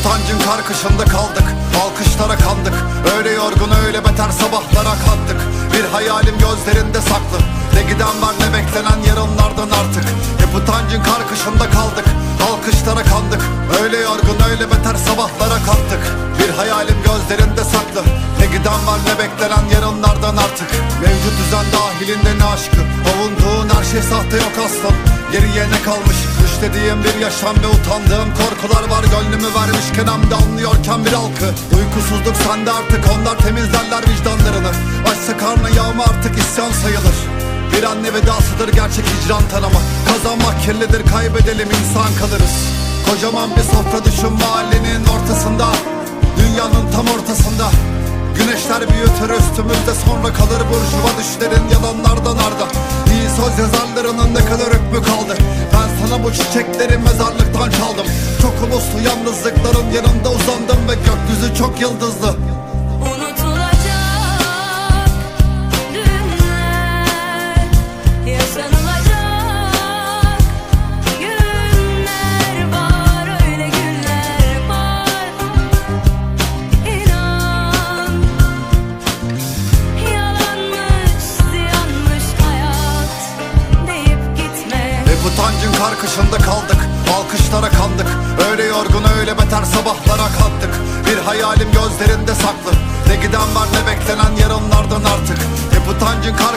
gitme Ve bu tancın karkışında kaldık Alkışlara kandık. Öyle yorgun öyle beter sabahlara kalktık Bir hayalim gözlerinde saklı. Ne giden var ne beklenen yarınlardan artık. Hep utancın karkışında kaldık Alkışlara kandık. Öyle yorgun öyle beter sabahlara kalktık Bir hayalim gözlerinde saklı. Ne giden var ne beklenen yarınlardan artık. Mevcut düzen dahilinde ne aşkı? Avunduğun her şey sahte yok aslan. Geriye ne kalmış Düşlediğim bir yaşam ve utandığım korkular var. Gönlümü vermişken hem de anlıyorken bir halkı. Uykusuzluk sende artık onlar temizlerler vicdanlarını. Açsa karnı yağma artık isyan sayılır. Bir anne vedasıdır gerçek hicran tanımı Kazanmak kirlidir kaybedelim insan kalırız. Kocaman bir sofra düşün mahallenin ortasında. Dünyanın tam ortasında. Güneşler büyütür üstümüzde sonra kalır. Burjuva düşlerin yalanlardan arda. İyi söz yazarlarının ne kadar hükmü kaldı bu çiçekleri mezarlıktan çaldım. Çok uluslu yalnızlıkların yanında uzandım Ve gökyüzü çok yıldızlı kar kışında kaldık Alkışlara kandık. Öyle yorgun öyle beter sabahlara kalktık Bir hayalim gözlerinde saklı. Ne giden var ne beklenen yarınlardan artık. Hep utancın kar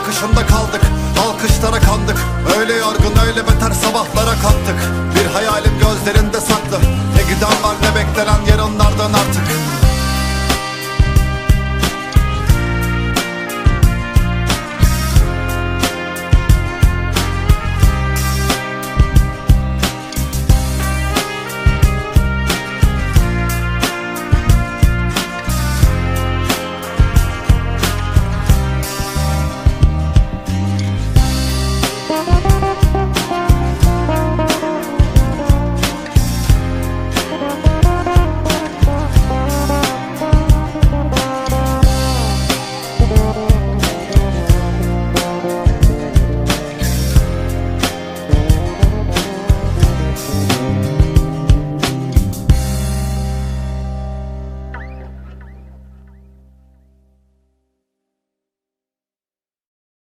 kaldık Alkışlara kandık. Öyle yorgun öyle beter sabahlara kalktık Bir hayalim gözlerinde saklı.